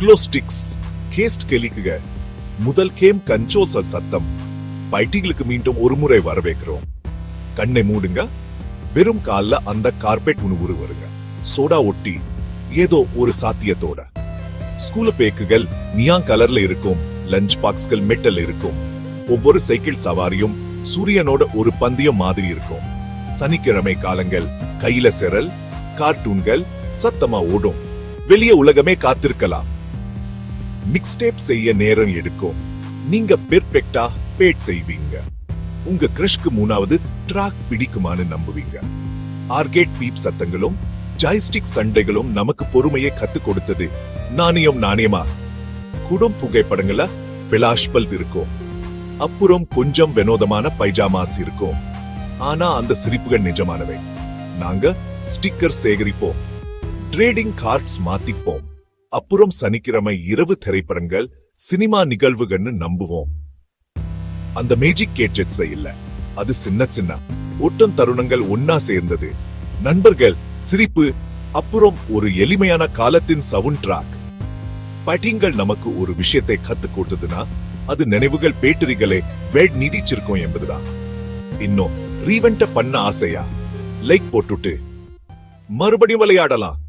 க்ளோஸ்டிக்ஸ் caste கெலிக்குக. முதல் game consoles சத்தம். பைட்டிகளுக்கு மீண்டும் ஒரு முறை வரவேற்கிறோம். கண்ணை மூடுங்க. வெறும் கால்ல அந்த கார்பெட் உணவுறு வருங்க சோடா ஒட்டி ஏதோ ஒரு சாத்தியத்தோட. ஸ்கூல பேக்குகள் நியான் கலர்ல இருக்கும். லஞ்ச் பாக்ஸ்கள் மெட்டல் இருக்கும். ஒவ்வொரு சைக்கிள் சவாரியும் சூரியனோட ஒரு பந்தயம் மாதிரி இருக்கும். சனிக்கிழமை காலங்கள் கையில செரல் கார்ட்டூன்கள் சத்தமா ஓடும். வெளிய உலகமே காத்திருக்கலாம். மிக்ஸ்டேப் செய்ய நேரம் எடுக்கும். நீங்க பெர்ஃபெக்டா பேட் செய்வீங்க. உங்க கிரஷ்க்கு மூணாவது ட்ராக் பிடிக்குமான்னு நம்புவீங்க. ஆர்கேட் பீப் சத்தங்களும் ஜாய்ஸ்டிக் சண்டைகளும் நமக்கு பொறுமையை கத்து கொடுத்தது. நாணயம் நாணயமா? குடும் புகைப்படங்கள பிளாஷ்பல் இருக்கும். அப்புறம் கொஞ்சம் வினோதமான பைஜாமாஸ் இருக்கும். ஆனா அந்த சிரிப்புகள் நிஜமானவை. நாங்க ஸ்டிக்கர் சேகரிப்போம். ட்ரேடிங் கார்ட்ஸ் மாத்திப்போம். அப்புறம் சனிக்கிழமை இரவு திரைப்படங்கள் சினிமா நிகழ்வுகள்னு நம்புவோம். அந்த மேஜிக் கேட்ஜெட்ஸ் இல்ல. அது சின்ன சின்ன ஒட்டம் தருணங்கள் ஒன்னா சேர்ந்தது. நண்பர்கள் சிரிப்பு அப்புறம் ஒரு எளிமையான காலத்தின் சவுண்ட் ட்ராக் பட்டிங்கள் நமக்கு ஒரு விஷயத்தை கத்து கொடுத்ததுன்னா அது நினைவுகள் பேட்டரிகளை வேட் நீடிச்சிருக்கும் என்பதுதான். இன்னும் ரீவெண்ட பண்ண ஆசையா? லைக் போட்டுட்டு மறுபடியும் விளையாடலாம்.